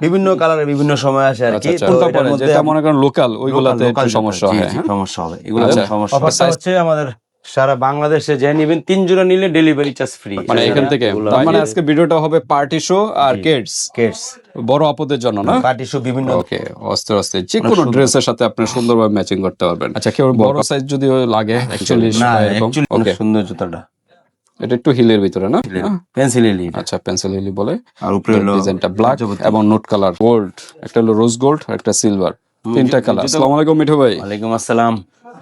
বিভিন্ন কালারের বিভিন্ন সময় আসে আর আচ্ছা কি আচ্ছা মধ্যে যেটা মনে করেন লোকাল ওইগুলাতে একটু সমস্যা হয় হ্যাঁ? সমস্যা হবে। এগুলো আচ্ছা। সমস্যা হচ্ছে আমাদের সারা বাংলাদেশে যে নিবেন তিন জোড়া নিলে ডেলিভারি চার্জ ফ্রি মানে এখান থেকে। তার মানে আজকে ভিডিওটা হবে পার্টি শো আর কিডস কেটস বড় আপদের জন্য না? পার্টি শো বিভিন্ন ওকে অস্ত্র অস্ত্র। যে কোনো ড্রেসের সাথে আপনি সুন্দরভাবে ম্যাচিং করতে পারবেন। আচ্ছা কেউ বড় সাইজ যদি লাগে অ্যাকচুয়ালি না অ্যাকচুয়ালি অনেক সুন্দর জুতাটা। এটা একটু হিলের ভিতরে না? পেন্সিল এলি আচ্ছা পেন্সিল হিলি বলে। আর উপরে হলো ডিজাইনটা ব্ল্যাক এবং নোট কালার গোল্ড একটা হলো রোজ গোল্ড একটা সিলভার তিনটা কালার আসসালামু আলাইকুম মিঠু ভাই। ওয়ালাইকুম আসসালাম।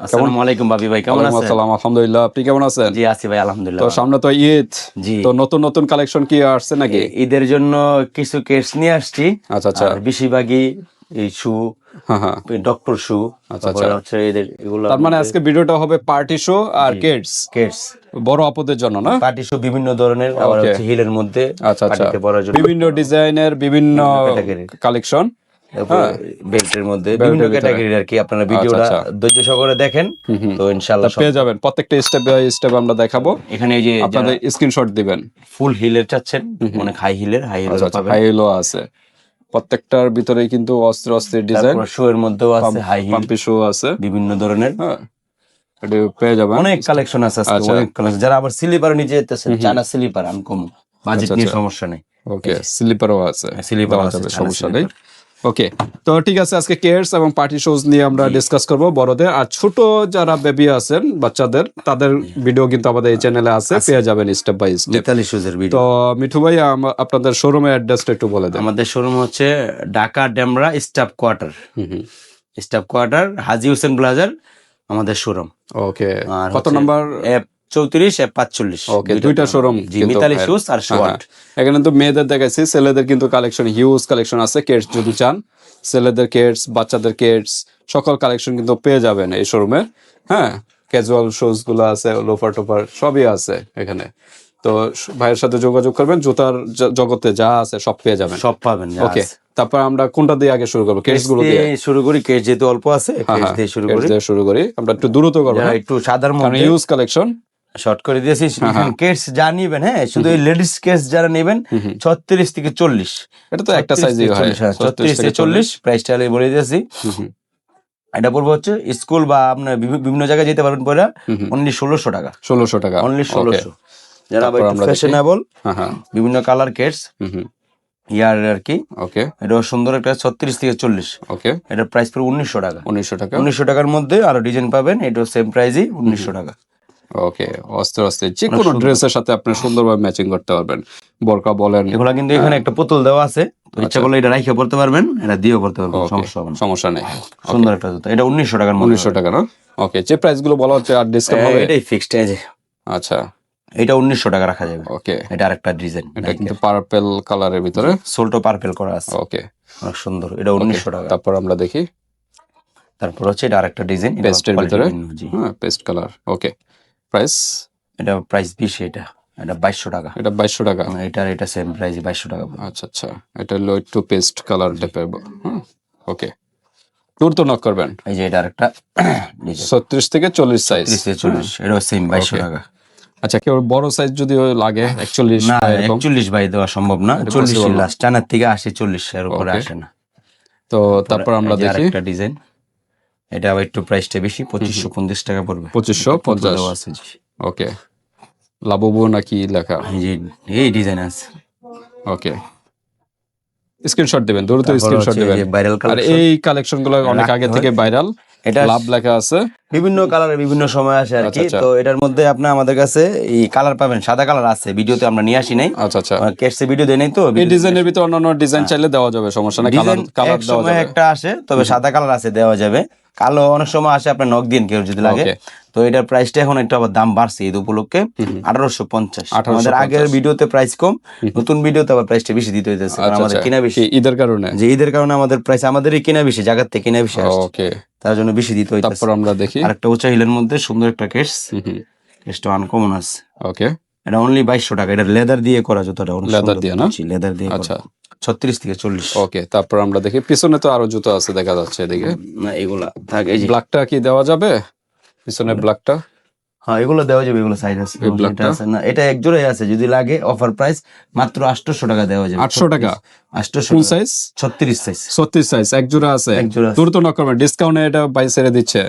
আসসালামু আলাইকুম বাবি ভাই কেমন আছেন? আসসালাম আলহামদুলিল্লাহ। আপনি কেমন আছেন? জি আছি ভাই আলহামদুলিল্লাহ। তো সামনে তো ঈদ। জি। তো নতুন নতুন কালেকশন কি আসছে নাকি? ঈদের জন্য কিছু কেস নিয়ে আসছি। আচ্ছা আচ্ছা। বেশিরভাগই এই শু হ্যাঁ হ্যাঁ। ডক্টর শু আচ্ছা, তারপরে হচ্ছে এদের এগুলো তার মানে আজকে ভিডিওটা হবে পার্টি শো আর কিডস কেটস বড় আপদের জন্য না? পার্টি শু বিভিন্ন ধরনের আবার. হচ্ছে হিলের মধ্যে আচ্ছা আচ্ছা। বিভিন্ন ডিজাইনের বিভিন্ন কালেকশন বেল্টের মধ্যে বিভিন্ন ক্যাটাগরির আর কি আপনারা ভিডিওটা আচ্ছা। ধৈর্য সহকারে দেখেন। তো ইনশাআল্লাহ পেয়ে যাবেন প্রত্যেকটা স্টেপ বাই স্টেপ আমরা দেখাবো। এখানে এই যে আপনাদের স্ক্রিনশট দিবেন। ফুল হিলের চাচ্ছেন অনেক হাই হিলের হাই আচ্ছা আচ্ছা। পাবেন। হাইলো আছে। প্রত্যেকটার ভিতরে কিন্তু অস্ত্র অস্ত্রের ডিজাইন শো এর মধ্যেও আছে হাই হিল পাম্পি শো আছে। বিভিন্ন ধরনের। হ্যাঁ এটা পেয়ে যাবেন। অনেক কালেকশন আছে আজকে আচ্ছা। অনেক কালেকশন যারা আবার স্লিপার নিচে যেতেছেন চানা স্লিপার আনকম বাজেট আচ্ছা, নিয়ে সমস্যা নেই। ওকে স্লিপারও আছে। স্লিপার আছে সমস্যা। নেই। ওকে তো ঠিক আছে আজকে কেয়ার্স এবং পার্টি শোজ নিয়ে আমরা ডিসকাস করব বড়দের। আর ছোট যারা বেবি আছেন বাচ্চাদের তাদের ভিডিও কিন্তু আমাদের এই চ্যানেলে আছে পেয়ে যাবেন স্টেপ বাই স্টেপ মিতালি শুজের ভিডিও তো মিঠু ভাই আপনাদের শোরুমের অ্যাড্রেসটা একটু বলে দেন। আমাদের শোরুম হচ্ছে Dhaka Demra staff quarter. Staff quarter Haji Hossain প্লাজার আমাদের শোরুম ওকে কত নাম্বার এফ চৌত্রিশ পাঁচচল্লিশ। ওকে দুইটা শোরুম মিতালি শুজ আর শোয়ার্ট এখানে তো মেয়েদের দেখাইছি ছেলেদের কিন্তু কালেকশন হিউজ কালেকশন আছে কেটস যদি চান ছেলেদের কেটস বাচ্চাদের কেটস সকল কালেকশন কিন্তু পেয়ে যাবেন এই শোরুমে হ্যাঁ ক্যাজুয়াল শুজগুলো আছে লোফার টোফার সবই আছে এখানে। তো ভাইয়ের সাথে যোগাযোগ করবেন জুতার জগতে যা আছে সব পেয়ে যাবেন। সব পাবেন ওকে তারপর আমরা কোনটা দিয়ে আগে শুরু করব? কেটসগুলো দিয়ে শুরু করি কেস যেহেতু অল্প আছে হ্যাঁ, কেস হ্যাঁ, দিয়ে শুরু করি। শুরু করি। আমরা একটু দ্রুত করব হ্যাঁ? একটু সাধারণ ইউজ কালেকশন শর্ট করে দিয়েছি। কেস যা নিবেন হ্যাঁ শুধু এই লেডিস কেস যারা নেবেন ছত্রিশ থেকে চল্লিশ। এটা তো একটা সাইজই হয়। ছত্রিশ থেকে চল্লিশ প্রাইসটা বলে দিয়েছি। এটা পড়বে হচ্ছে স্কুল বা আপনার বিভিন্ন জায়গায় যেতে পারবেন পরে অনলি ষোলোশো টাকা। ষোলোশো টাকা। অনলি. ষোলোশো। যারা ফ্যাশনেবল হ্যাঁ হ্যাঁ। বিভিন্ন কালার কেটস ইয়ার আর কি। ওকে এটা সুন্দর একটা ছত্রিশ থেকে চল্লিশ। ওকে এটার প্রাইস পড়বে উনিশশো টাকা। উনিশশো টাকা। উনিশশো টাকার মধ্যে আরও ডিজাইন পাবেন এটা সেম প্রাইসই উনিশশো টাকা। ওকে অস্ত্র অস্ত্র যে কোনো ড্রেসের সাথে আপনি সুন্দরভাবে ম্যাচিং করতে পারবেন। বোরকা বলেন। এগুলা কিন্তু এখানে একটা পুতুল দেওয়া আছে। ইচ্ছা করলে এটা রাইখে পড়তে পারবেন এটা দিয়েও পড়তে পারবেন সমস্যা হবে সমস্যা নেই। সুন্দর একটা জুতা। এটা উনিশশো টাকার উনিশশো টাকা না? ওকে যে প্রাইসগুলো বলা হচ্ছে আর ডিসকাউন্ট হবে। এটাই ফিক্সড যে। আচ্ছা। এটা উনিশশো টাকা রাখা যাবে। ওকে এটা আরেকটা ডিজাইন এটা কিন্তু পার্পেল কালারের ভিতরে? সোলটো পার্পেল করা আছে। ওকে অনেক সুন্দর। এটা উনিশশো টাকা। তারপর আমরা দেখি। তারপর হচ্ছে এটা আরেকটা ডিজাইন পেস্টের ভিতরে? হ্যাঁ পেস্ট কালার ওকে প্রাইস এটা প্রাইস বেশি এটা এটা বাইশশো টাকা। এটা বাইশশো টাকা। এটা এটা সেম প্রাইস বাইশশো টাকা আচ্ছা আচ্ছা। এটা হলো একটু পেস্ট কালার টাইপের ওকে টুর তো নক করবেন। এই যে এটা আরেকটা ছত্রিশ থেকে চল্লিশ সাইজ চল্লিশ এটাও সেম বাইশশো টাকা। আচ্ছা কেউ বড় সাইজ যদি লাগে একচল্লিশ না একচল্লিশ বাই দেওয়া সম্ভব না। চল্লিশ। লাস্ট টানার থেকে আশি চল্লিশ এর উপরে আসে না। তো তারপর আমরা দেখি। আরেকটা ডিজাইন এটা আবার একটু প্রাইসটা বেশি পঁচিশশো পঞ্চাশ টাকা পড়বে। পঁচিশশো পঞ্চাশ? আছে ওকে লাভবো নাকি লেখা? এই এই ডিজাইন আছে। ওকে স্ক্রিনশট দিবেন দ্রুত স্ক্রিনশট দিবেন। ভাইরাল আর এই কালেকশনগুলো অনেক আগে থেকে ভাইরাল এটা লাভ লেখা আছে। বিভিন্ন কালারের বিভিন্ন সময় আসে আর আচ্ছা, কি। আচ্ছা। তো এটার মধ্যে আপনি আমাদের কাছে এই কালার পাবেন সাদা কালার আছে ভিডিওতে আমরা নিয়ে আসি নাই। আচ্ছা আচ্ছা। কেটসে ভিডিও দেয় নাই তো এই ডিজাইনের ভিতরে অন্যান্য ডিজাইন চাইলে দেওয়া যাবে সমস্যা নেই। কালার কালার দেওয়া যাবে। একটা আসে তবে সাদা কালার আছে দেওয়া যাবে। কালো অনেক সময় আসে আপনার নখ দিন কেউ যদি লাগে. তো এটার প্রাইসটা এখন একটু আবার দাম বাড়ছে ঈদ উপলক্ষে। আঠারোশো পঞ্চাশ। 1850 আমাদের আগের ভিডিওতে প্রাইস কম নতুন ভিডিওতে আবার প্রাইসটা বেশি দিতে হইতেছে আচ্ছা আমাদের আচ্ছা। কিনা বেশি ঈদের কারণে? যে ঈদের কারণে আমাদের প্রাইস আমাদেরই কিনা বেশি জায়গার থেকে কিনা বেশি ওকে তার জন্য বেশি দিতে হইতেছে। তারপর আমরা দেখি। আরেকটা উঁচা হিলের মধ্যে সুন্দর একটা কেস কেসটা আনকমন আছে। ওকে এটা অনলি বাইশশো টাকা এটা লেদার দিয়ে করা জুতাটা। লেদার দিয়ে না? লেদার দিয়ে আচ্ছা। ছত্রিশ থেকে চল্লিশ। ওকে তারপর আমরা দেখি পিছনে তো আরও জুতো আছে দেখা যাচ্ছে এদিকে। না এগুলা থাক এই যে ব্ল্যাকটা কি দেওয়া যাবে? পিছনে ব্ল্যাকটা হ্যাঁ এগুলো দেওয়া যাবে এগুলো সাইজ আছে। এটা আছে না এটা এক জোড়াই আছে যদি লাগে অফার প্রাইস মাত্র আটশোশো টাকা দেওয়া যাবে। 800 টাকা? আটশোশো ফুল সাইজ ছত্রিশ সাইজ ছত্রিশ সাইজ এক জোড়া আছে। এক জোড়া। দ্রুত নক করবেন ডিসকাউন্টে এটা বাই ছেড়ে দিচ্ছে।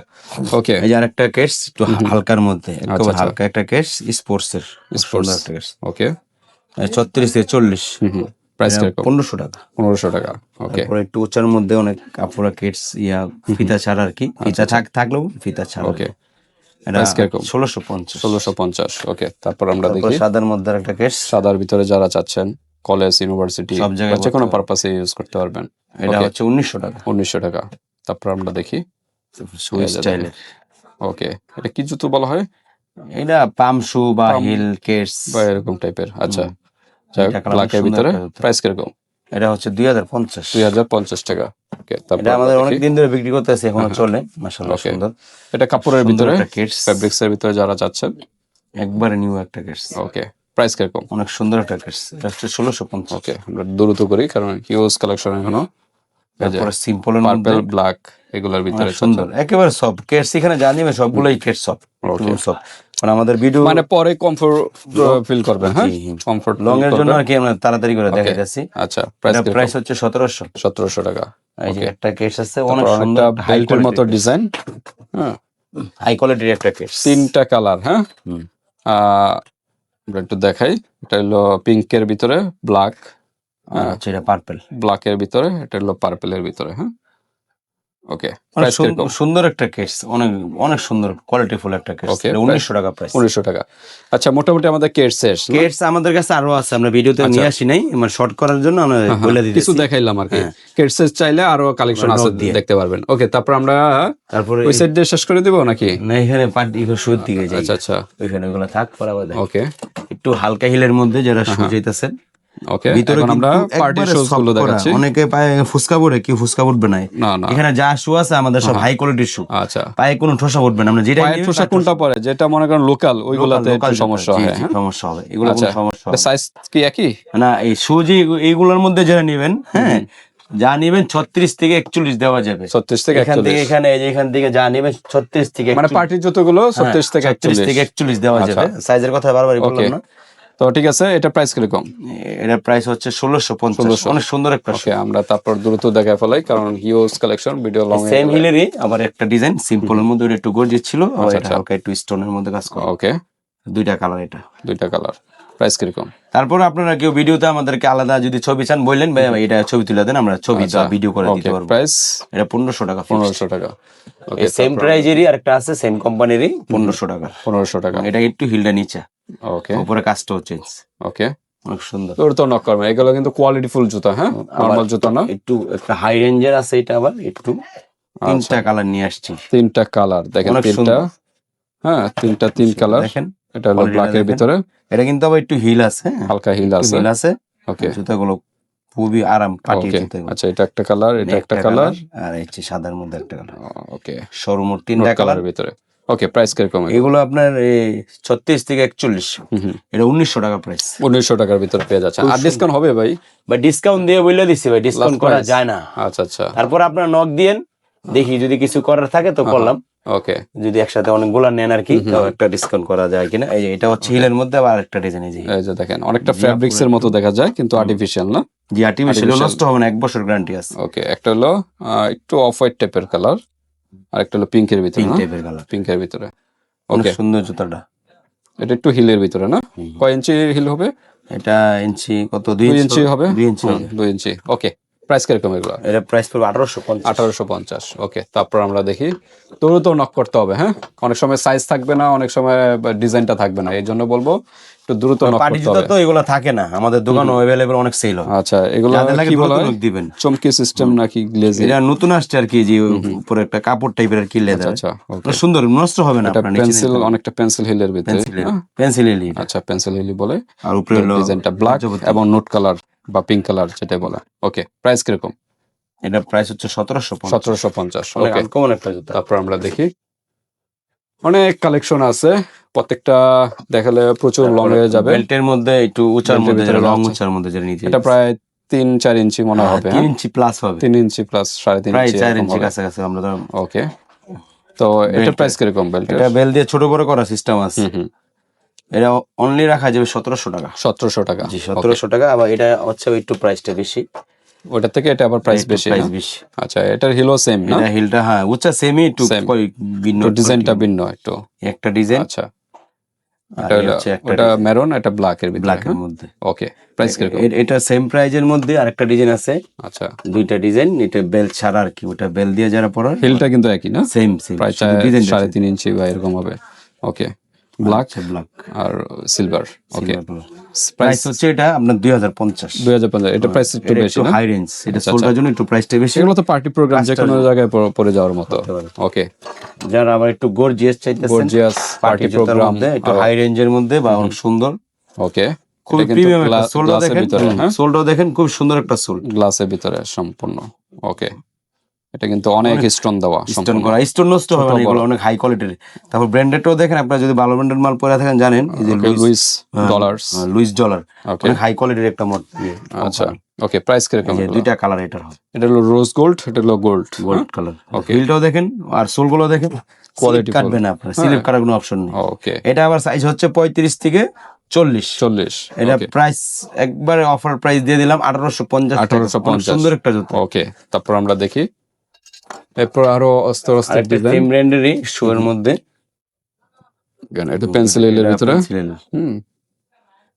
ওকে। এই যে আরেকটা কেস একটু হালকার মধ্যে একেবারে আচ্ছা। হালকা একটা কেস স্পোর্টস এর Sports। একটা কেস ওকে। ছত্রিশ থেকে চল্লিশ। প্রাইস কীরকম পনেরোশো টাকা। পনেরোশো টাকা ওকে তারপরে মধ্যে অনেক কাপড় কেটস ইয়া ফিতা ছাড়া আর কি। ফিতা থাকলেও ফিতা ছাড়া। ওকে ষোলোশো পঞ্চাশ। ষোলোশো পঞ্চাশ ওকে তারপর আমরা দেখি। সাদার মধ্যে একটা কেস সাদার ভিতরে যারা চাচ্ছেন কলেজ ইউনিভার্সিটি সব জায়গায় যে কোনো পারপাসে ইউজ করতে পারবেন। এটা হচ্ছে উনিশশো টাকা। উনিশশো টাকা। তারপর আমরা দেখি। স্টাইলের ওকে এটা কি জুতো বলা হয়? এটা পাম শু বা হিল কেটস বা এরকম টাইপের আচ্ছা। ব্ল্যাকের ভিতরে প্রাইস কীরকম? এটা হচ্ছে দুই হাজার পঞ্চাশ। দুই হাজার পঞ্চাশ টাকা। এটা আমাদের অনেক দিন ধরে বিক্রি করতেছে এখনও চলে। মাশাআল্লাহ সুন্দর। এটা কাপড়ের ভিতরে? ফেব্রিক্স এর ভিতরে যারা যাচ্ছেন? একবারে নিউ একটা কেটস ওকে প্রাইস কীরকম? অনেক সুন্দর একটা কেটস এটা হচ্ছে ষোলোশো পঞ্চাশ। ওকে আমরা দ্রুত করি কারণ হিউজ কালেকশন এখনও। তারপরে সিম্পলের মধ্যে পার্পল ব্ল্যাক এগুলোর ভিতরে সুন্দর। একেবারে সফট কেটস এখানে যা নিবে সবগুলোই কেটস সফট Okay. সফট মানে আমাদের ভিডিও মানে পরে কমফোর্ট ফিল করবেন হ্যাঁ। কমফোর্ট লং এর জন্য আর কি আমরা তাড়াতাড়ি করে দেখাই যাচ্ছি আচ্ছা প্রাইস হচ্ছে সতেরোশো। সতেরোশো টাকা। এই যে একটা কেটস আছে অনেক সুন্দর বেল্টের মতো ডিজাইন হ্যাঁ? হাই কোয়ালিটির একটা কেটস তিনটা কালার হ্যাঁ? একটু দেখাই। এটা হলো পিঙ্কের ভিতরে ব্ল্যাক আচ্ছা এটা পার্পল ব্ল্যাকের ভিতরে এটা হলো পার্পেলের ভিতরে হ্যাঁ? ওকে কীরকম? সুন্দর একটা কেটস অনেক অনেক সুন্দর কোয়ালিটিফুল একটা Okay, উনিশশো টাকা প্রাইস উনিশশো টাকা। আচ্ছা মোটামুটি আমাদের কেট শেষ? কেটস আমাদের কাছে আরও আছে আমরা ভিডিওতে আচ্ছা। নিয়ে আসি নাই মানে শর্ট করার জন্য আমরা হ্যাঁ, বলে হ্যাঁ, কিছু দেখাইলাম আর কি। হ্যাঁ। কেট শেষ চাইলে আরও কালেকশন আছে। দেখতে পারবেন। ওকে তারপর আমরা তারপরে ওই সাইড দিয়ে শেষ করে দিব নাকি? না এখানে পার্টি শুরুর দিকে যাই। আচ্ছা আচ্ছা। ওইখানে ওগুলো থাক পরে ওকে একটু হালকা হিলের মধ্যে যারা শু যাইতেছেন। ওকে ভিতরে আমরা পার্টি শোজগুলো দেখাচ্ছি। অনেকে পায়ে ফুসকা পড়ে কি ফুসকা উঠবে না? এখানে যা শু আছে আমাদের সব হাই কোয়ালিটির শু আচ্ছা। পায়ে কোনো ঠোসা উঠবে না। আমরা যেটা ঠোসা কোনটা পরে? যেটা মনে করেন লোকাল ওইগুলাতে সমস্যা হয় হ্যাঁ? সমস্যা হবে। এগুলো কোনো আচ্ছা। সমস্যা হবে সাইজ কি একই? না। এই শু যে এইগুলোর মধ্যে যারা নেবেন হ্যাঁ যা নেবেন ছত্রিশ থেকে একচল্লিশ দেওয়া যাবে। ছত্রিশ থেকে এখান থেকে এখানে এখান থেকে যা নেবেন ছত্রিশ থেকে মানে পার্টির জুতোগুলো ছত্রিশ থেকে একচল্লিশ থেকে একচল্লিশ। দেওয়া আচ্ছা। যাবে। সাইজের কথা বারবার বললাম না। তো ঠিক আছে এটা প্রাইস কীরকম? এটা প্রাইস হচ্ছে ষোলোশো পঞ্চাশ। অনেক সুন্দর একটা ওকে আমরা তারপর দ্রুত দেখা ফেলাই কারণ huge collection video long same হিলেরই আবার একটা ডিজাইন সিম্পলের মধ্যে একটু গর্জিত ছিল আবার আচ্ছা, আচ্ছা। হালকা একটু স্টোনের মধ্যে কাজ করে। ওকে দুইটা কালার এটা। দুইটা কালার প্রাইস কীরকম? তারপর আপনারা কেউ ভিডিওতে আমাদেরকে আলাদা যদি ছবি চান বললেন ভাই এটা ছবি তুলে দেন আমরা ছবি আচ্ছা, ভিডিও করে ওকে দিতে পারব। প্রাইস এটা পনেরোশো টাকা পনেরোশো টাকা ওকে সেম প্রাইজেরই আরেকটা আছে সেম কোম্পানিরই পনেরোশো টাকা। পনেরোশো টাকা। এটা একটু হিলটা নিচে। ওকে উপরে কাজটাও চেঞ্জ ওকে অনেক সুন্দর। তোর তো নক করবে এগুলো কিন্তু কোয়ালিটি ফুল জুতা হ্যাঁ? নর্মাল জুতা না? একটু একটা হাই রেঞ্জের আছে এটা আবার একটু। তিনটা কালার নিয়ে আসছি। তিনটা কালার দেখেন তিনটা। হ্যাঁ তিনটা তিন কালার দেখেন এটা হলো ব্ল্যাকের দেখেন। ভিতরে। এটা কিন্তু আবার একটু হিল আছে হ্যাঁ? হালকা হিল আছে? হিল আছে। ওকে জুতাগুলো খুবই আরাম পাটি জুতাগুলো। আচ্ছা এটা একটা কালার এটা একটা কালার আর এই যে সাদার মধ্যে একটা কালার ওকে সরুমোর তিনটা কালার ভিতরে। ওকে প্রাইস কীরকম এগুলো আপনার ছত্রিশ থেকে একচল্লিশ। এটা উনিশশো টাকা প্রাইস উনিশশো টাকার ভিতরে পেয়ে যাচ্ছে। আর ডিসকাউন্ট হবে ভাই? বা ডিসকাউন্ট দিয়ে বলে দিচ্ছি ভাই ডিসকাউন্ট করা যায় না। আচ্ছা আচ্ছা। তারপর আপনার নক দিয়েন দেখি যদি কিছু করার থাকে তো করলাম। ওকে। যদি একসাথে অনেকগুলো নেন আর কি একটা ডিসকাউন্ট করা যায় কিনা। এই যে এটা হচ্ছে হিলের মধ্যে আবার একটা ডিজাইন এই যে। দেখেন অনেকটা ফ্যাব্রিক্স এর মতো দেখা যায় কিন্তু আর্টিফিশিয়াল না? জি আর্টিফিশিয়াল। নষ্ট হবে না এক বছর গ্যারান্টি আছে। ওকে একটা হলো একটু অফ হোয়াইট টাইপের কালার আর একটা হলো পিঙ্কের ভিতরে পিঙ্ক টাইপের কালার পিঙ্কের ভিতরে। ওকে। সুন্দর জুতাটা। এটা একটু হিলের ভিতরে না? কয় ইঞ্চি হিল হবে? এটা ইঞ্চি কত? দুই ইঞ্চি হবে। দুই ইঞ্চি দুই ইঞ্চি। ওকে। প্রাইস কীরকম এগুলো? এটা প্রাইস পড়বে আঠারোশো আঠারোশো পঞ্চাশ। ওকে তারপর আমরা দেখি। তোরও তো নক করতে হবে হ্যাঁ? অনেক সময় সাইজ থাকবে না অনেক সময় ডিজাইনটা থাকবে না। এই জন্য বলব একটু দ্রুত নক পার্টি জুতা তো এগুলো থাকে না আমাদের দোকানে অ্যাভেলেবল অনেক সেল হয়। আচ্ছা এগুলো কি বলা হয়? দিবেন। চমকি সিস্টেম নাকি গ্লেজি এটা নতুন আসছে আর কি যে উপরে একটা কাপড় টাইপের আর কি লেদার আচ্ছা সুন্দর নষ্ট হবে না আপনার পেন্সিল অনেকটা পেন্সিল হিলের ভিতরে হ্যাঁ? পেন্সিল এলি আচ্ছা পেন্সিল হিলি বলে। আর উপরে হলো ডিজাইনটা ব্ল্যাক এবং নোট কালার বা পিঙ্ক কালার যেটা বলে ওকে প্রাইস কীরকম? এটা প্রাইস হচ্ছে সতেরোশো সতেরোশো পঞ্চাশ আনকমন একটা জুতা। তারপর আমরা দেখি। অনেক কালেকশন আছে প্রত্যেকটা দেখালে প্রচুর লং হয়ে যাবে। বেল্টের মধ্যে একটু উঁচার মধ্যে লং। উঁচার মধ্যে যেটা নিচে এটা প্রায় তিন চার ইঞ্চি মনে হবে তিন হ্যাঁ? ইঞ্চি প্লাস হবে। তিন ইঞ্চি প্লাস সাড়ে তিন ইঞ্চি চার ইঞ্চি। কাছাকাছি আমরা ওকে তো এটা প্রাইস কীরকম বেল্ট এটা বেল দিয়ে ছোট বড় করা সিস্টেম আছে। এটা অনলি রাখা যাবে সতেরোশো টাকা। সতেরোশো টাকা। জি সতেরোশো টাকা আবার এটা হচ্ছে একটু প্রাইসটা বেশি। ওটা থেকে এটা আবার প্রাইস বেশি প্রাইস? বেশি। আচ্ছা এটার হিলও সেম না? এটা হিলটা হ্যাঁ উচ্চা সেমই একটু ভিন্ন ডিজাইনটা ভিন্ন একটু। একটা ডিজাইন আচ্ছা। এটা মেরুন এটা ব্ল্যাক এর ভিতরে ব্ল্যাকের মধ্যে। ওকে প্রাইস কীরকম? এটা সেম প্রাইজের মধ্যে আরেকটা ডিজাইন আছে। আচ্ছা। দুইটা ডিজাইন এটা বেল ছাড়া আর কি ওটা বেল দিয়ে যারা পরে হিলটা কিন্তু একই না? সেম সেম সাড়ে তিন ইঞ্চি বা এরকম হবে। ওকে ব্ল্যাক ব্ল্যাক আর সিলভার ওকে প্রাইস হচ্ছে এটা আপনার দুই হাজার পঞ্চাশ। দুই হাজার পঞ্চাশ এটা প্রাইস একটু বেশি না? হাই রেঞ্জ এটা আচ্ছা, সোলটার জন্য একটু প্রাইসটা বেশি। এগুলো তো পার্টি প্রোগ্রাম যে কোনো জায়গায় পরে- যাওয়ার মতো। ওকে যারা আবার একটু গর্জিয়াস চাইতেছেন গর্জিয়াস পার্টি প্রোগ্রাম একটু হাই রেঞ্জের মধ্যে বা অনেক সুন্দর। ওকে খুব প্রিমিয়াম একটা সোলটা দেখেন। ভিতরে হ্যাঁ? দেখেন খুব সুন্দর একটা সোল গ্লাসের ভিতরে সম্পূর্ণ। ওকে এটা কিন্তু অনেক স্টোন দেওয়া স্টোন করা স্টোন নষ্ট হবে না এগুলো অনেক হাই কোয়ালিটির তারপর ব্র্যান্ডেডটাও দেখেন আপনারা যদি ভালো ব্র্যান্ডেড মাল পরে থাকেন জানেন এই যে লুইস হ্যাঁ, লুইস ডলার অনেক হাই কোয়ালিটির একটা মড আচ্ছা। ওকে প্রাইস কীরকম এই দুইটা কালার এটার হবে। এটা হলো রোজ গোল্ড এটা হলো গোল্ড গোল্ড কালার Okay. হিলটাও দেখেন আর সোলগুলো দেখেন কোয়ালিটি কাটবে না আপনার স্লিপ কাটার কোনো অপশন নেই। ওকে এটা আবার সাইজ হচ্ছে পঁয়ত্রিশ থেকে চল্লিশ। চল্লিশ। এটা প্রাইস একবারে অফার প্রাইস দিয়ে দিলাম আঠারোশো পঞ্চাশ 1850 সুন্দর একটা জুতো। ওকে তারপর আমরা দেখি এরপর আরও অস্ত্র অস্ত্র ডিজাইন ব্র্যান্ডেরই শু এর মধ্যে। এটা পেন্সিল এর ভিতরে? হুম।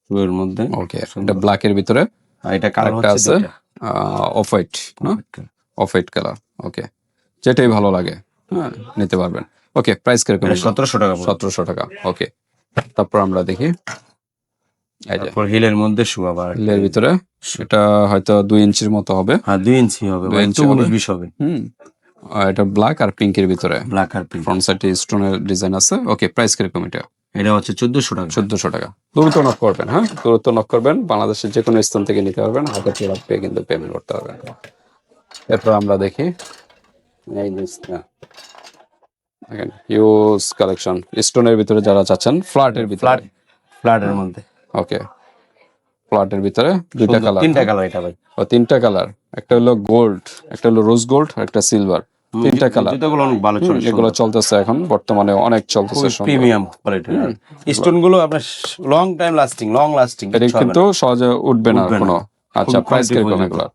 শু এর মধ্যে ওকে এটা ব্ল্যাক এর ভিতরে। আর এটা কালার হচ্ছে আছে off white off white colour okay যেটাই ভালো লাগে হ্যাঁ নিতে পারবেন। ওকে প্রাইস কীরকম সতেরোশো টাকা। সতেরোশো টাকা ওকে তারপর আমরা দেখি। তারপর হিলের মধ্যে শু আবার এর ভিতরে সেটা হয়তো দুই ইঞ্চির মতো হবে। হ্যাঁ দুই ইঞ্চি হবে দুই ইঞ্চি হবে। উনিশ বিশ হবে। হুম। এটা ব্ল্যাক আর পিঙ্কের ভিতরে। ব্ল্যাক আর পিঙ্ক ফ্রন্ট সাইডে স্টোনের ডিজাইন আছে। ওকে প্রাইস কীরকম এটা? এটা হচ্ছে চোদ্দশো টাকা। চোদ্দশো টাকা। দ্রুত নক করবেন হ্যাঁ? দ্রুত নক করবেন। বাংলাদেশের যে কোনো স্থান থেকে নিতে পারবেন। হাতে পেয়ে কিন্তু পেমেন্ট করতে পারবেন। এরপর আমরা দেখি। এই জিনিসটা। দেখেন হিউজ কালেকশন স্টোনের ভিতরে যারা চাচ্ছেন ফ্ল্যাটের ভিতরে। ফ্ল্যাট ফ্ল্যাটের মধ্যে। ওকে ফ্ল্যাটের ভিতরে দুইটা কালার তিনটা কালার এটা ভাই। ও তিনটা কালার একটা হলো গোল্ড একটা হলো রোজ গোল্ড আর একটা সিলভার তিনটা কালার জুতোগুলো অনেক ভালো চলে এগুলো চলতেছে এখন বর্তমানে অনেক চলতেছে। প্রিমিয়াম কোয়ালিটির স্টোনগুলো আপনার long time lasting long lasting এটা কিন্তু সহজে উঠবে না কোনো। আচ্ছা প্রাইস কীরকম এগুলো?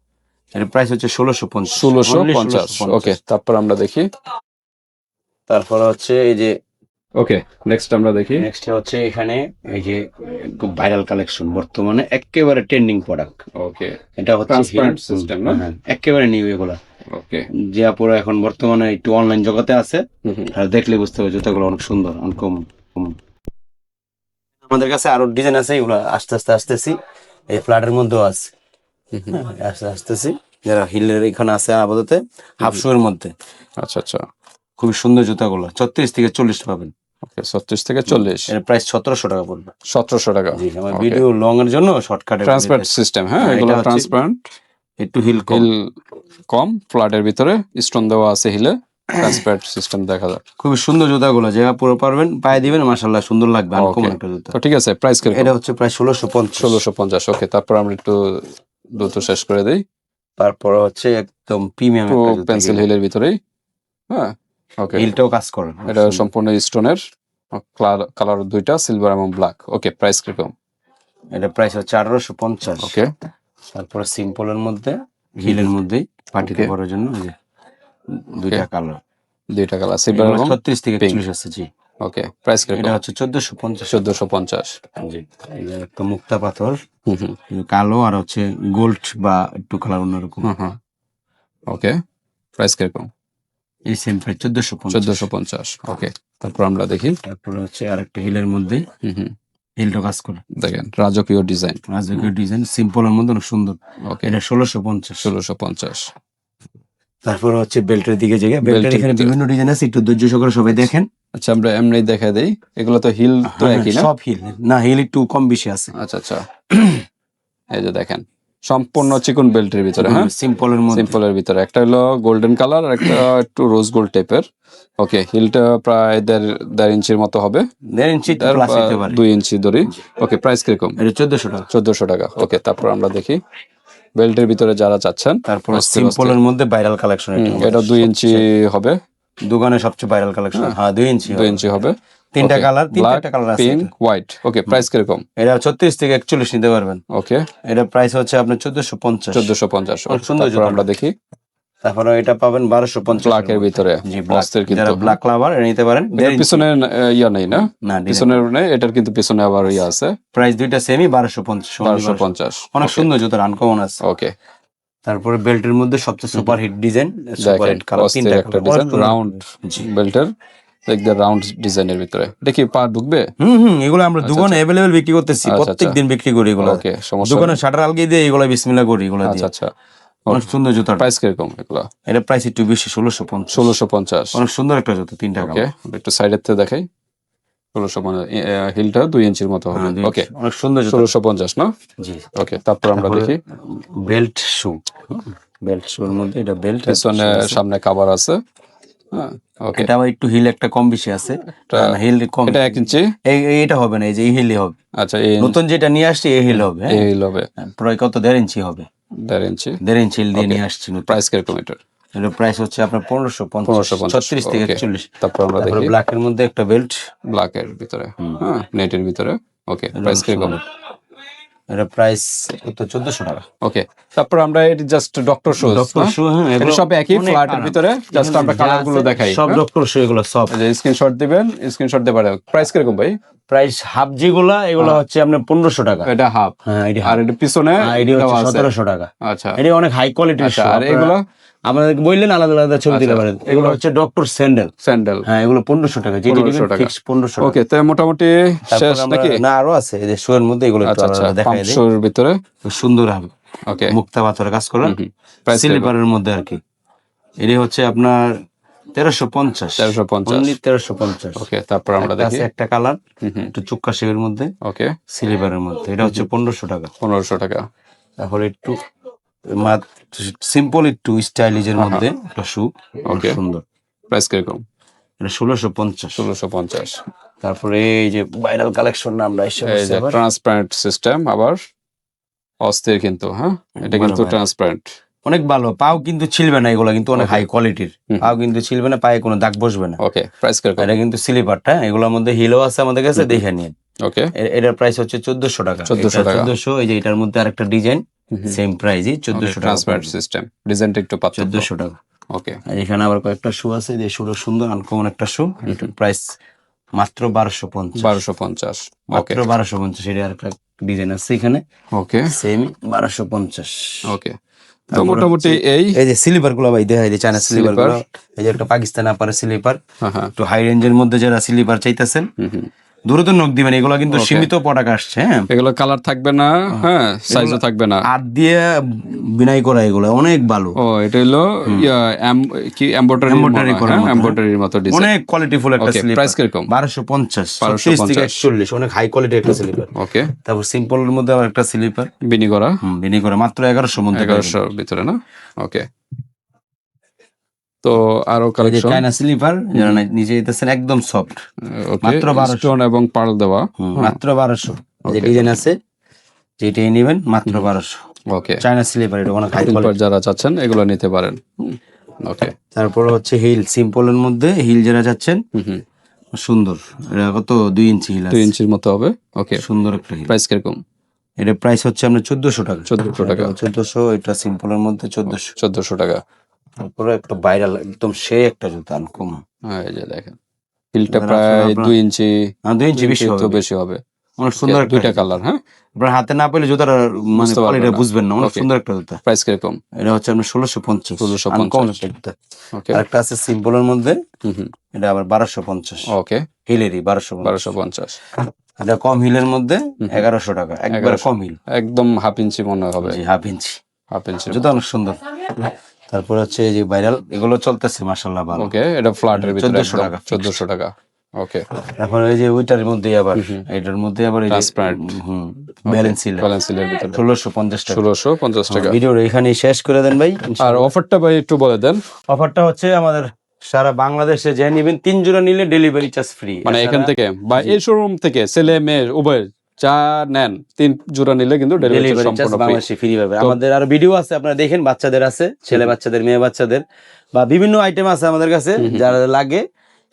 এর প্রাইস হচ্ছে ষোলোশো পঞ্চাশ। ষোলোশো পঞ্চাশ। ওকে তারপর আমরা দেখি। তারপর হচ্ছে এই যে ওকে নেক্সট আমরা দেখি। নেক্সট হচ্ছে এখানে এই যে খুব ভাইরাল কালেকশন বর্তমানে একেবারে ট্রেন্ডিং প্রোডাক্ট ওকে এটা হচ্ছে heel- system না? হ্যাঁ, একেবারে নিউ এগুলা। ওকে যে আপুরা এখন বর্তমানে একটু অনলাইন জগতে আছে আর দেখলে বুঝতে হবে জুতাগুলো অনেক সুন্দর কম আমাদের কাছে আরও ডিজাইন আছে এগুলো আস্তে আস্তে আসতেছি। এই ফ্ল্যাটের মধ্যেও আছে। হ্যাঁ, আস্তে আসতেছি। যারা হিলের এখানে আছে আপাতত হাফ শু এর মধ্যে। আচ্ছা আচ্ছা। খুবই সুন্দর জুতাগুলো ছত্রিশ থেকে চল্লিশ পাবেন। ছত্রিশ থেকে চল্লিশ। এর প্রাইস সতেরোশো টাকা পড়বে। সতেরোশো টাকা। জি আমার ভিডিও লং এর জন্য শর্টকাটে ট্রান্সপারেন্ট সিস্টেম হ্যাঁ এগুলো ট্রান্সপারেন্ট একটু হিল কম। হিল কম ফ্ল্যাটের ভিতরে স্টোন দেওয়া আছে হিলে ট্রান্সপারেন্ট সিস্টেম দেখা যায় খুবই সুন্দর জুতাগুলো যেটা পুরো পারবেন পায়ে দিবেন মাশাল্লাহ সুন্দর লাগবে আনকমন একটা জুতা। তো ঠিক আছে প্রাইস কীরকম? এটা হচ্ছে প্রায় ষোলোশো পঞ্চাশ। ষোলোশো পঞ্চাশ ওকে তারপর আমরা একটু দ্রুত শেষ করে দিই। তারপর হচ্ছে একদম প্রিমিয়াম পেন্সিল হিলের ভিতরেই হ্যাঁ। ওকে হিলটাও কাজ করে এটা সম্পূর্ণ স্টোনের কালার দুইটা সিলভার এবং ব্ল্যাক ওকে প্রাইস কীরকম এটা প্রাইস হচ্ছে আঠারোশো পঞ্চাশ। ওকে তারপরে সিম্পলের মধ্যে হিলের মধ্যে পার্টিতে Okay. করার জন্য যে দুইটা কালার দুইটা কালার সিলভার এবং ছত্রিশ থেকে pink. একচল্লিশ আছে জি। ওকে প্রাইস এটা হচ্ছে চোদ্দশো পঞ্চাশ। চোদ্দশো পঞ্চাশ। জি এই একটা মুক্তা পাথর। হুম হুম। কালো আর হচ্ছে গোল্ড বা একটু কালার অন্যরকম। ওকে প্রাইস কীরকম এই সেম প্রাইস চোদ্দশো চোদ্দশো পঞ্চাশ ওকে তারপর আমরা দেখি। তারপরে হচ্ছে আরেকটা হিলের মধ্যে হুম হিলটা কাজ করে দেখেন রাজকীয় ডিজাইন রাজকীয় ডিজাইন সিম্পলের মধ্যে অনেক সুন্দর। ওকে এটা ষোলোশো পঞ্চাশ। ষোলোশো পঞ্চাশ। তারপরে হচ্ছে বেল্টের দিকে জায়গা বেল্টের এখানে বিভিন্ন ডিজাইন আছে একটু ধৈর্য সহকারে সবাই দেখেন। আচ্ছা আমরা এমনি দেখা দেই। এগুলো তো হিল তো একই না সব হিল না হিল একটু কম বেশি আছে। আচ্ছা আচ্ছা। এই যে দেখেন সম্পূর্ণ চিকন বেল্টের ভিতরে হ্যাঁ? সিম্পলের মধ্যে। সিম্পলের ভিতরে। একটা হলো গোল্ডেন কালার আর একটা একটু রোজ গোল্ড টাইপের ওকে হিলটা প্রায় দেড় দেড় ইঞ্চির মতো হবে। দেড় ইঞ্চি প্লাস হতে পারে। দুই ইঞ্চি ধরি ওকে প্রাইস কীরকম? এটা চোদ্দশো টাকা। চোদ্দশো টাকা। ওকে তারপর আমরা দেখি। বেল্টের ভিতরে যারা চাচ্ছেন তারপর সিম্পলের মধ্যে ভাইরাল কালেকশন এটা দুই ইঞ্চি হবে। দোকানে সবচেয়ে ভাইরাল কালেকশন হ্যাঁ। দুই ইঞ্চি দুই ইঞ্চি হবে। তিনটা কালার তিনটা কালার আছে পিঙ্ক হোয়াইট ওকে প্রাইস কীরকম? এটা ছত্রিশ থেকে একচল্লিশ নিতে পারবেন। ওকে এটা প্রাইস হচ্ছে আপনার চোদ্দশো পঞ্চাশ। চোদ্দশো পঞ্চাশ অনেক সুন্দর তারপর জুতো। আমরা দেখি। তারপরে এটা পাবেন বারোশো পঞ্চাশ ব্ল্যাকের ভিতরে জি অস্থির কিন্তু। যারা ব্ল্যাক লাভার এটা নিতে পারেন। এটার পিছনে ইয়া নেই না? না পিছনের নেই এটার কিন্তু পিছনে আবার ইয়া আছে। প্রাইস দুইটা সেমই বারোশো পঞ্চাশ বারোশো। পঞ্চাশ অনেক সুন্দর জুতো আনকমন আছে। ওকে তারপরে বেল্টের মধ্যে সবচেয়ে super hit design super hit colour তিনটা একটা ডিজাইন রাউন্ড বেল্টের রাউন্ড ডিজাইনের ভিতরে। দেখি পা ঢুকবে? হুম হুম এগুলো আমরা দোকানে অ্যাভেলেবেল বিক্রি করতেছি আচ্ছা, প্রত্যেক আচ্ছা। দিন বিক্রি করি এগুলো। ওকে সমস্যা দোকানে শাটার আলগিয়ে দিয়ে এগুলো বিসমিল্লাহ করি এগুলো আচ্ছা আচ্ছা। অনেক সুন্দর জুতা প্রাইস কীরকম এগুলো? এটা প্রাইস একটু বেশি ষোলোশো পঞ্চাশ। ষোলোশো পঞ্চাশ। অনেক সুন্দর একটা জুতো তিনটা ওকে একটু সাইডের থেকে দেখাই। ষোলোশো পঞ্চাশ হিলটা দুই ইঞ্চির মতো হবে। ওকে অনেক সুন্দর ষোলোশো পঞ্চাশ না? জি। ওকে তারপর আমরা দেখি। বেল্ট শু বেল্ট শুর মধ্যে এটা বেল্ট সামনে কাবার আছে। এটা আবার একটু হিল একটা কম বেশি আছে। হিল কম এটা এক ইঞ্চি এই- এইটা হবে না এই যে এই হিলে হবে। আচ্ছা নতুন যেটা নিয়ে আসছি এই হিল হবে হ্যাঁ? এই হিল হবে। প্রায় কত? দেড় ইঞ্চি হবে। দেড় ইঞ্চি দেড় ইঞ্চি হিল দিয়ে নিয়ে আসছি প্রাইস কীরকম এটার এটার প্রাইস হচ্ছে আপনার পনেরোশো পনেরোশো ছত্রিশ থেকে ওকে। একচল্লিশ। তারপর আমরা দেখি। ব্ল্যাকের মধ্যে একটা বেল্ট ব্ল্যাকের ভিতরে হ্যাঁ নেটের ভিতরে ওকে প্রাইস কীরকম এটা প্রাইস কত? 1400 টাকা। ওকে তারপর আমরা এটা just doctor shoe doctor shoe হ্যাঁ এগুলো সব একই ফ্ল্যাটের ভিতরে জাস্ট আমরা কালারগুলো দেখাই সব হ্যাঁ? ডক্টর শো এগুলো সব। স্ক্রিনশট দিবেন স্ক্রিনশট দিতে পারে প্রাইস কীরকম ভাই? প্রাইস হাফ যেগুলা এগুলো হচ্ছে আপনার পনেরোশো টাকা। এটা হাফ। হ্যাঁ আর এটা পিছনে এটি হচ্ছে সতেরোশো টাকা। আচ্ছা। এটি অনেক হাই কোয়ালিটির আচ্ছা আর এগুলো? আমাদের বললেন আলাদা আলাদা ছবি দিতে পারেন। এগুলো হচ্ছে ডক্টর স্যান্ডেল স্যান্ডেল হ্যাঁ এগুলো পনেরোশো টাকা। যেটা 1500 ফিক্স পনেরোশো ওকে তো মোটামুটি শেষ নাকি? না আরও আছে। এই যে শোয়ের মধ্যে এগুলো আচ্ছা আচ্ছা দেখাই দেয় পাঁচশোর ভিতরে? সুন্দর হবে ওকে মুক্তা পাথরে কাজ করা। স্লিপারের মধ্যে আর কি। এটি হচ্ছে আপনার তেরোশো পঞ্চাশ। তেরোশো পঞ্চাশ। তেরোশো পঞ্চাশ। ওকে তারপর আমরা দেখি। একটা কালার একটু চুক্কা শেপের মধ্যে ওকে স্লিপারের মধ্যে। এটা হচ্ছে পনেরোশো টাকা। পনেরোশো টাকা। তারপরে একটু সিম্পল একটু স্টাইলিজের মধ্যে একটা শু Okay. সুন্দর। প্রাইস কীরকম? এটা ষোলোশো পঞ্চাশ। ষোলোশো পঞ্চাশ। তারপরে এই যে ভাইরাল কালেকশন আমরা ট্রান্সপারেন্ট সিস্টেম আবার। অস্থির কিন্তু হ্যাঁ? এটা কিন্তু। ট্রান্সপারেন্ট অনেক ভালো। পাও কিন্তু ছিলবে না এগুলো কিন্তু অনেক হাই কোয়ালিটির পাও কিন্তু ছিলবে না পায়ে কোনো দাগ বসবে না। ওকে প্রাইস এটা কিন্তু স্লিপারটা এগুলোর মধ্যে হিলও আছে আমাদের কাছে দেখে নিন। ওকে এটার প্রাইস হচ্ছে চোদ্দশো টাকা। 1400 টাকা। চোদ্দশো এই যে এটার মধ্যে আরেকটা ডিজাইন সেম প্রাইসই চোদ্দশো টাকা ট্রান্সপারেন্ট সিস্টেম ডিজাইনটা একটু পাচ্ছেন চোদ্দশো টাকা। ওকে এখানে আবার কয়েকটা শু আছে যে শুরু সুন্দর আনকমন একটা শু প্রাইস মাত্র বারোশো পঞ্চাশ। বারোশো পঞ্চাশ। মাত্র বারোশো পঞ্চাশ এটা আরেকটা ডিজাইন আছে এখানে। ওকে সেম বারোশো পঞ্চাশ। ওকে তো মোটামুটি এই। এই যে স্লিপারগুলো ভাই দেখা যায় চায়না স্লিপারগুলো এই যে একটা পাকিস্তান আপার স্লিপার হ্যাঁ হ্যাঁ। একটু হাই রেঞ্জের মধ্যে যারা স্লিপার চাইতেছেন হুম। দ্রুত নখ দিবেন এগুলো কিন্তু সীমিত প্রোডাক্ট আসছে হ্যাঁ। এগুলো কালার থাকবে না হ্যাঁ সাইজও থাকবে না। আর দিয়ে বিনাই করা এগুলো অনেক ভালো ও এটা হলো কি এমব্রয়ডারি করার মতো, এমব্রয়ডারির মতো ডিজাইন অনেক কোয়ালিটিফুল একটা ওকে স্লিপার প্রাইস কীরকম? বারোশো পঞ্চাশ 1250 থেকে একচল্লিশ অনেক হাই কোয়ালিটি একটা স্লিপার ওকে তারপর সিম্পল এর মধ্যে আবার একটা স্লিপার বিনি করা? হুম বিনি করে মাত্র এগারোশো মধ্যে এগারোশোর ভিতরে না? ওকে তো আরও কালেকশন চায়না স্লিপার যারা না- নিচে দিতেছেন একদম সফট মাত্র 1200 স্টোন এবং পার্ল দেওয়া। মাত্র বারোশো। যে ডিজাইন আছে যেটাই নেবেন মাত্র বারোশো। ওকে চায়না স্লিপার এটা অনেক হাই কোয়ালিটি যারা চাচ্ছেন এগুলো নিতে পারেন। ওকে তারপর হচ্ছে হিল সিম্পল এর মধ্যে হিল যারা হুম সুন্দর। এটা কত? দুই ইঞ্চি হিল আছে। ইঞ্চির মতো হবে। ওকে সুন্দর একটা হিল প্রাইস কীরকম? এটা প্রাইস হচ্ছে আপনার চোদ্দশো টাকা। 1400 টাকা। চোদ্দশো এটা সিম্পল এর মধ্যে চোদ্দশো। চোদ্দশো টাকা। তারপরে একটা ভাইরাল একদম সে একটা জুতা আনকম হ্যাঁ, এই যে দেখেন হিলটা প্রায় দুই ইঞ্চি হ্যাঁ দুই ইঞ্চি বেশি তো হবে। বেশি হবে। অনেক সুন্দর দুইটা কালার হ্যাঁ? আপনার হাতে না পেলে জুতার মানে কোয়ালিটি বুঝবেন না। অনেক সুন্দর একটা জুতা। প্রাইস কীরকম? এটা হচ্ছে আপনার ষোলোশো পঞ্চাশ। 1650 আনকমন একটা আরেকটা আছে সিম্পল এর মধ্যে। হুম হুম। এটা আবার বারোশো পঞ্চাশ। ওকে হিলেরই বারোশো বারোশো পঞ্চাশ। এটা কম হিলের মধ্যে এগারোশো টাকা। একবার কম হিল। একদম হাফ ইঞ্চি মনে হবে। Half inch. হাফ ইঞ্চি জুতা অনেক সুন্দর। তারপর হচ্ছে এই যে ভাইরাল এগুলো চলতেছে মাসাল্লাহ ভালো। ওকে এটা ফ্ল্যাটের ভিতরে 1400 টাকা। চোদ্দশো টাকা। ওকে তারপর এই যে ওইটার মধ্যে আবার এটার মধ্যে আবার এই। হুম ব্যালেন্স হিল ব্যালেন্সিলের ভিতরে। ষোলোশো পঞ্চাশ টাকা। ষোলোশো পঞ্চাশ টাকা। ভিডিওর এখানে শেষ করে দেন ভাই আর অফারটা ভাই একটু বলে দেন। অফারটা হচ্ছে আমাদের সারা বাংলাদেশে যে নিবেন তিন জোড়া নিলে ডেলিভারি চার্জ ফ্রি মানে এখান থেকে বা এই শোরুম থেকে ছেলে মেয়ে উভয় যা নেন তিন জোড়া নিলে কিন্তু ডেলিভারি ডেলিভারি সম্পূর্ণ বাংলাদেশে ফ্রি পাবে আমাদের আরও ভিডিও আছে আপনারা দেখেন বাচ্চাদের আছে ছেলে বাচ্চাদের মেয়ে বাচ্চাদের বা বিভিন্ন আইটেম আছে আমাদের কাছে। যারা লাগে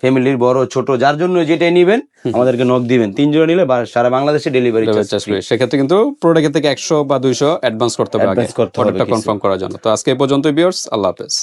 ফ্যামিলির বড় ছোট যার জন্য যেটাই নিবেন আমাদেরকে নক দিবেন। তিন জোড়া নিলে সারা বাংলাদেশে ডেলিভারি চার্জ। সেক্ষেত্রে কিন্তু প্রোডাক্টের থেকে একশো বা দুইশো অ্যাডভান্স করতে হবে আগে অর্ডারটা কনফার্ম করার জন্য। তো আজকে পর্যন্ত বিয়ার্স আল্লাহ হাফেজ।